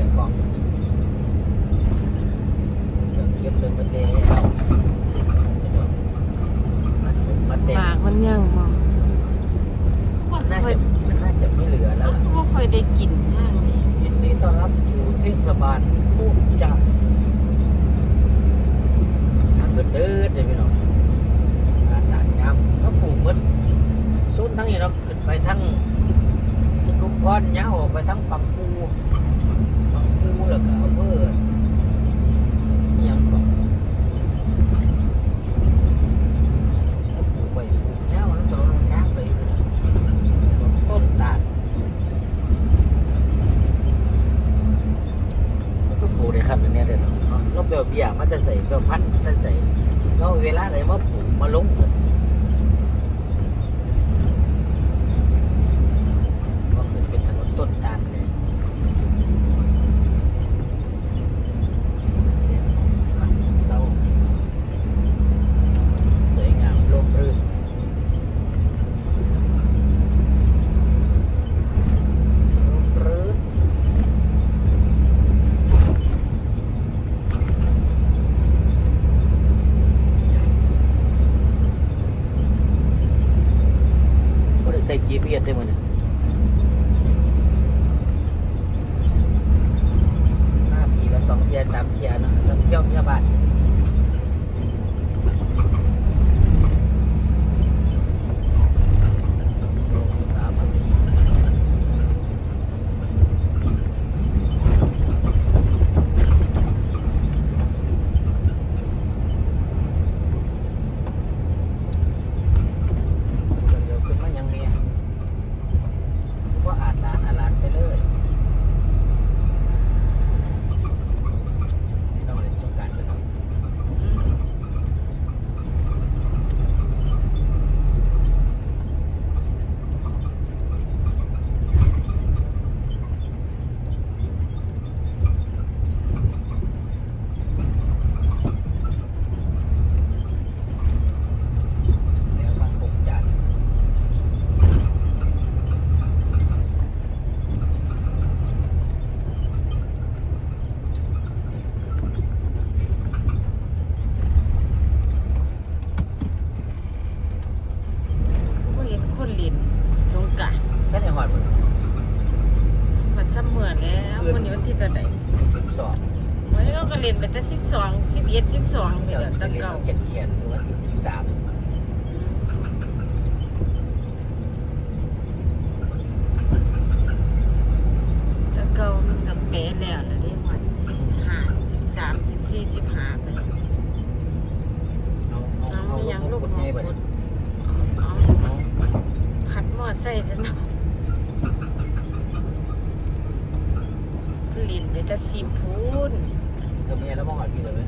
อะกล่องเก็บเลยมันเดย์เอามันเต็มปากมันยังมองมันน่าจะมันน่าจะไม่เหลือแล้วก็ค่อยได้กินนี่ยินดีต้อนรับอยู่เทศบาลพูดใจ ยาเปลวเบี้ยมันจะใส่เพื่อพันธุ์มันจะใส่เราเวลาไหนมาปลูกมาลงสักเป็นเป็นถนนต้นตาลเลยเนี่ยมันเศร้าสวยงามร่มรื่นร่มรื่น ก็ได้ใส่ GPS ได้หมดเนี่ยหน้าปีละสองเทียร์สามเทียร์เนาะสามเที่ยวเมียบ้าทสามัคคีเดี๋ยวขึ้นมายังเมียว่าอาดหลานอาหลานไปเลยต้องเล่นสงกรารไปก่อน แล้วบางกงจันทร์ บ่เห็นคนเล่นสงกรานต์ ท่านในหอดมึง มันซ้ำเมื่อแล้ววันนี้วันที่เท่าใด มีสิบสอง วันนี้เราก็เล่นไปแต่ 12 11 12ไปเดี๋ยวแล้วจะไปแตะเรียนเก่าเขียนเขียนหรือว่าที่สิบสามแตะเก่ามันก็แปะแล้วแล้วเด้วัน15 13 14 15ไปเอาเอาเอาเอายังลูกกดหมอให้ไปกเลยดเอาเอาขัดมอไซค์ซะเนาะลินไปแต่สิพูนเธอเมียแล้วมองหอดพี่เลยไหม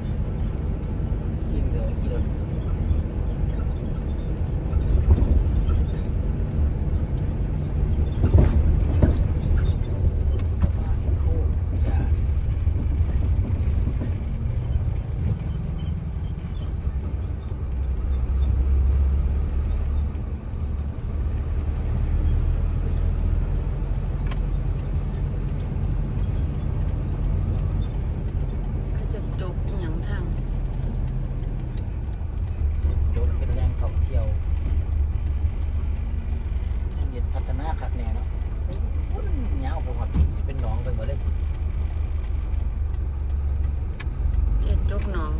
ที่เดียวขี่รถสบายคู่จ้า เขาจะจบอีหยังทาง ยกเป็นแรงท่องเที่ยวยังเย็นพัฒนาคักแน่เนาะโอ้ยยาวผมหอดจะเป็นหนองไปหมดเลย เรีย กจบหน้อง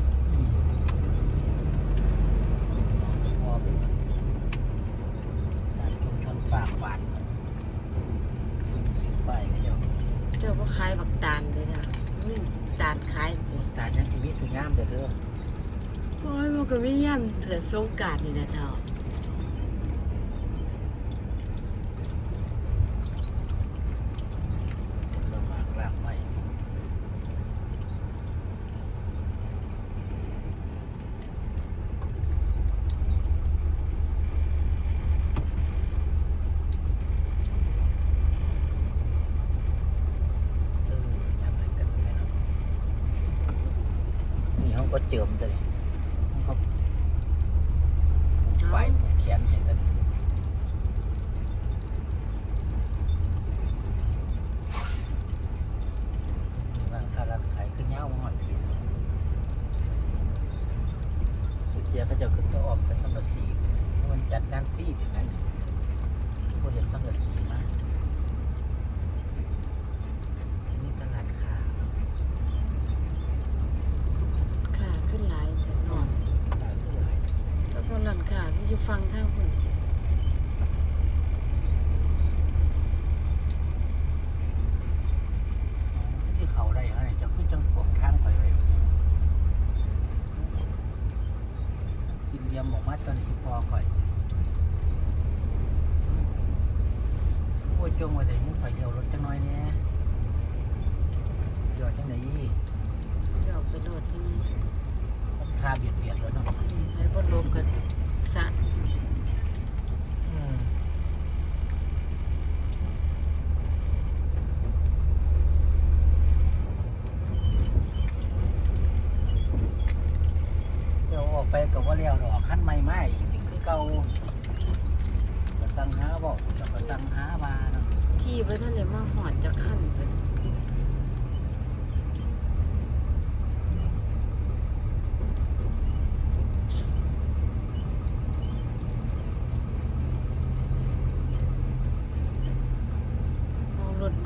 พอเป็นการชุมชนปากหวานสิไปก็เดี๋ยวเจ้าก็ขายบักตาลเลยจ้ะนี่ตาลขายสิตายังชีวิตสุดงามแต่เธอโอ้ยมันก็ไม่ย่ำเหลือสงกรารนี่นะเท่า ลำบากลากไม่เออยามอะไรกันแม่เนาะนี่ เขาก็เจิมตัวนี้เขาผูกไฟผูกแขนให้ตัวนี้ร้านค้าร้านขายคือเงาหอยพี่เนาะสุดเทียเขาจะขึ้นตัวออมแต่สมบัติสีวันจันทร์ ดงานฟรีเดี๋ยวนั้นพวกเห็นสังกะสีมานี่ตลาดค้า ค่าขึ้นหลายแต่นอน ตลาดเท่าไหร่ แล้วก็ร้านค้าที่อยู่ ฟังทางพุ่นนี่สิเขาได้เหรอเนี่ยจะขึ้นจังขวางทางไปไว้บ่เนี่ยกินเหลียมออกมาตอนนี้พอข่อยโอ้ยจงไว้ได้มึงข่อยเดียวรถจังน้อยเนี่ยยอดจังไหนเดี๋ยวไปโดดที่นี่ทาเบียดเบียดแล้วเนาะให้บ่ลบกัน สัตว์อืมเจะออกไปกับว่าเลี้ยวดอกขั้นไม่ไม่สิ่งคือเก่าก็สั่งหาบอกจะก็สั่งหามาเนาะที่บ่ทันได้มาหอดจักขั้นเพิ่น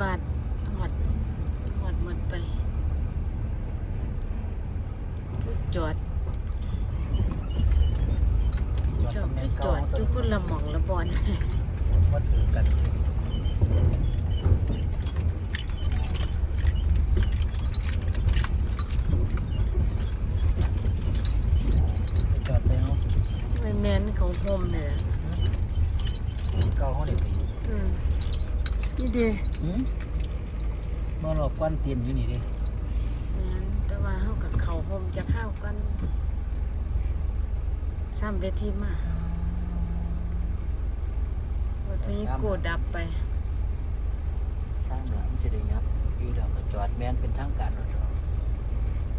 บารถบัสหอดหอดหมดไปคือจอดจอดคือจอดอยู่คนละหม่องละบอน ว่าถือกันไปจอดไปเนาะ ไม่แม่นของโฮมเนี่ย เก่าเขาเด็กไป อืมนี่เด้ หืมบ่หล อกก้อนเตียนอยู่นี่เดิแม่นแต่ว่าเฮากับเขาโฮมจะเข้ากันซ้ำเวทีมาว่าพยโกดับไปสร้างหลังสิได้ยับอยู่แล้วก็จอดแม่นเป็นทางการรถดอก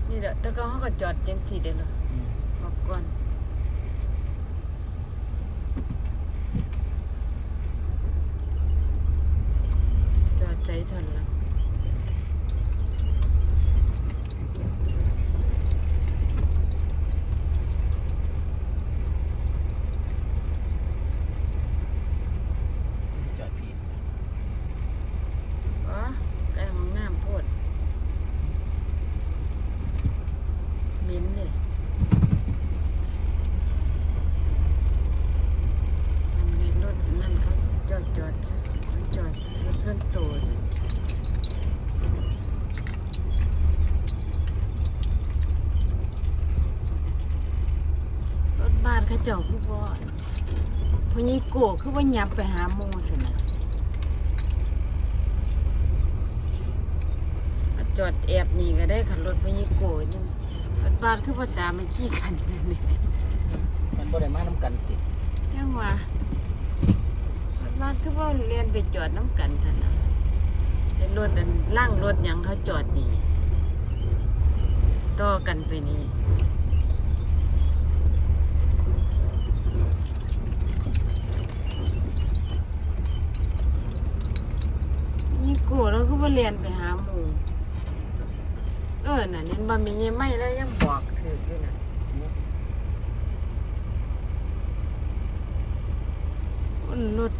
นี่แหละแต่ก็เฮาก็จอดจังซี่เด้อล่ะอืมบอกก่อนจอดใจทันละ สิจอดผิด อ๋อใกล้ห้องน้ำโพดเหม็นเด้มันมีรถนั่นเขาจอดจอดเขาจอดรถ ส่วนตัวรถบ้านเขาเจ้าคือบ่พอยี่โกคือว่ายับไปหาโมสินะมาจอดแอบหนี่ก็ได้ขันรถพยิโกยังกันบาดคือภาษาไม่ขี้กันนั่นนี่มันบ่ได้มานํกันติยังว่า กันบาดคือว่าเรียนไปจอดน้ำกันท่านนะเห็นรถอันล่างรถหยังเขาจอดนี่ต่อกันไปนี่ยี่โกแล้วก็ว่าเรียนไปหาหมูเออน่ะเน้นบะมียังไม่แล้วยังบอกถืออยู่น่ะอุ่นรุด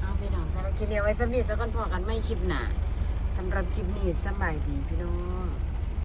เอาพี่น้องสารบ คลิปนี้ไว้สำนีสักคนพอกันไม่คลิปหนาสำหรับคลิปนี้สบายดีพี่น้อง